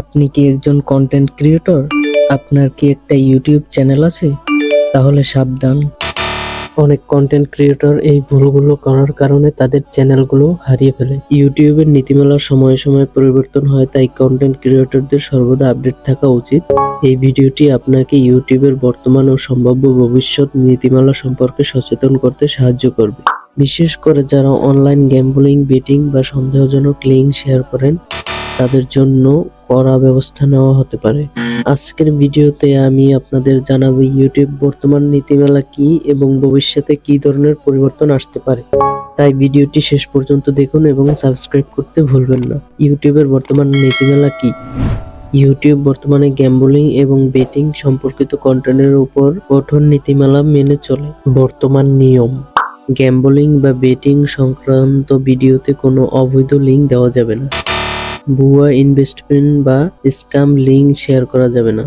আপনি কি একজন কন্টেন্ট ক্রিয়েটর আপনার কি একটা ইউটিউব চ্যানেল আছে? তাহলে সাবধান। অনেক কন্টেন্ট ক্রিয়েটর এই ভুলগুলো করার কারণে তাদের চ্যানেলগুলো হারিয়ে ফেলে। ইউটিউবের নীতিমালার সময়ে সময়ে পরিবর্তন হয়, তাই কন্টেন্ট ক্রিয়েটরদের সর্বদা আপডেট থাকা উচিত। এই ভিডিওটি আপনাকে ইউটিউবের বর্তমান ও সম্ভাব্য ভবিষ্যৎ নীতিমালা সম্পর্কে সচেতন করতে সাহায্য করবে। বিশেষ করে যারা অনলাইন গ্যাম্বলিং বেটিং বা সন্দেহজনক লিঙ্ক শেয়ার করেন তাদের জন্য কড়া ব্যবস্থা নেওয়া হতে পারে। আজকের ভিডিওতে আমি আপনাদের জানাব ইউটিউব বর্তমান নীতিমালা কি এবং ভবিষ্যতে কি ধরনের পরিবর্তন আসতে পারে। তাই ভিডিওটি শেষ পর্যন্ত দেখুন এবং সাবস্ক্রাইব করতে ভুলবেন না। ইউটিউবের বর্তমান নীতিমালা কি? ইউটিউব বর্তমানে গ্যাম্বলিং এবং বেটিং সম্পর্কিত কন্টেন্টের উপর কঠোর নীতিমালা মেনে চলে। বর্তমান নিয়ম। গ্যাম্বলিং বা বেটিং সংক্রান্ত ভিডিওতে কোনো অবৈধ লিঙ্ক দেওয়া যাবে না। ভুয়া ইনভেস্টমেন্ট বা স্ক্যাম লিঙ্ক শেয়ার করা যাবে না।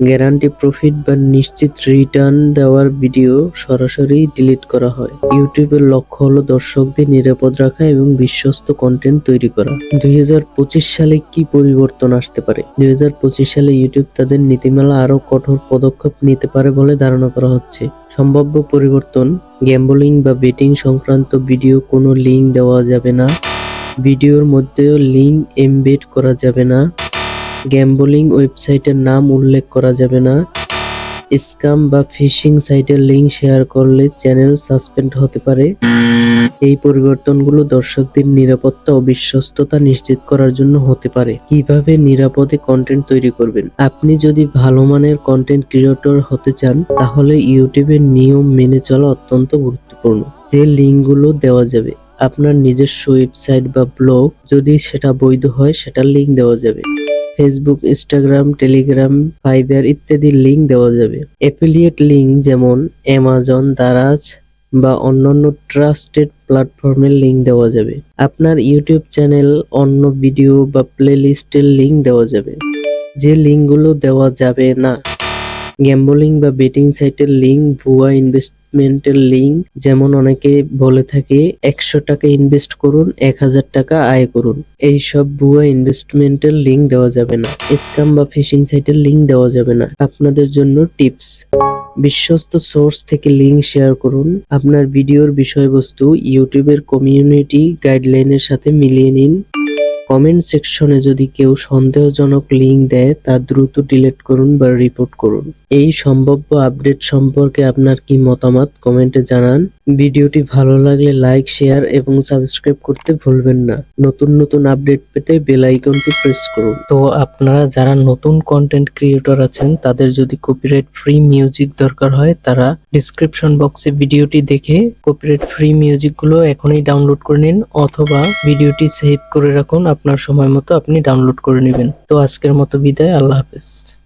গ্যারান্টি প্রফিট বা নিশ্চিত রিটার্ন দেওয়ার ভিডিও সরাসরি ডিলিট করা হয়। ইউটিউবের লক্ষ্য হলো দর্শকদের নিরাপদ রাখা এবং বিশ্বস্ত কন্টেন্ট তৈরি করা। দুই হাজার পঁচিশ সালে কি পরিবর্তন আসতে পারে? দুই হাজার পঁচিশ সালে ইউটিউব তাদের নীতিমালা আরও কঠোর পদক্ষেপ নিতে পারে বলে ধারণা করা হচ্ছে। সম্ভাব্য পরিবর্তন গ্যাম্বলিং বা বেটিং সংক্রান্ত ভিডিও কোনো লিঙ্ক দেওয়া যাবে না। ভিডিওর মধ্যেও লিঙ্ক এমবেড করা যাবে না। গ্যাম্বলিং ওয়েবসাইটের নাম উল্লেখ করা যাবে না। স্ক্যাম বা ফিশিং সাইটের লিঙ্ক শেয়ার করলে চ্যানেল সাসপেন্ড হতে পারে। এই পরিবর্তনগুলো দর্শকদের নিরাপত্তা ও বিশ্বস্ততা নিশ্চিত করার জন্য হতে পারে। কীভাবে নিরাপদে কন্টেন্ট তৈরি করবেন? আপনি যদি ভালো মানের কন্টেন্ট ক্রিয়েটর হতে চান, তাহলে ইউটিউবের নিয়ম মেনে চলা অত্যন্ত গুরুত্বপূর্ণ। যে লিঙ্কগুলো দেওয়া যাবে আপনার নিজস্ব ওয়েবসাইট বা ব্লগ যদি সেটা বৈধ হয়, সেটার লিঙ্ক দেওয়া যাবে। ফেসবুক ইনস্টাগ্রাম টেলিগ্রাম ফাইবার ইত্যাদি লিঙ্ক দেওয়া যাবে। অ্যাফিলিয়েট লিঙ্ক যেমন অ্যামাজন দারাজ বা অন্যান্য ট্রাস্টেড প্ল্যাটফর্মের লিঙ্ক দেওয়া যাবে। আপনার ইউটিউব চ্যানেল অন্য ভিডিও বা প্লে প্লেলিস্টের লিঙ্ক দেওয়া যাবে। যে লিঙ্কগুলো দেওয়া যাবে না গ্যাম্বলিং বা বেটিং সাইটের লিঙ্ক ভুয়া ইনভেস্টমেন্টের লিঙ্ক যেমন অনেকে বলে থাকে, একশো টাকা ইনভেস্ট করুন, এক হাজার টাকা আয় করুন। এই সব ভুয়া ইনভেস্টমেন্টের লিঙ্ক দেওয়া যাবে না। স্ক্যাম বা ফিশিং সাইটের লিঙ্ক দেওয়া যাবে না। আপনাদের জন্য টিপস বিশ্বস্ত সোর্স থেকে লিঙ্ক শেয়ার করুন। আপনার ভিডিওর বিষয়বস্তু ইউটিউবের কমিউনিটি গাইডলাইনের সাথে মিলিয়ে নিন। কমেন্ট সেকশনে যদি কেউ সন্দেহজনক লিঙ্ক দেয়, তা দ্রুত ডিলিট করুন বা রিপোর্ট করুন। এই সম্ভাব্য আপডেট সম্পর্কে আপনার কি মতামত? কমেন্টে জানান। ভিডিওটি ভালো লাগলে লাইক শেয়ার এবং সাবস্ক্রাইব করতে ভুলবেন না। নতুন নতুন আপডেট পেতে বেল আইকনটি প্রেস করুন। তো আপনারা যারা নতুন কন্টেন্ট ক্রিয়েটর আছেন, তাদের যদি কপিরাইট ফ্রি মিউজিক দরকার হয়, তারা ডিসক্রিপশন বক্সে ভিডিওটি দেখে কপিরাইট ফ্রি মিউজিকগুলো এখনই ডাউনলোড করে নিন অথবা ভিডিওটি সেভ করে রাখুন, আপনার সময় মতো আপনি ডাউনলোড করে নেবেন। তো আজকের মতো বিদায়, আল্লাহ হাফেজ।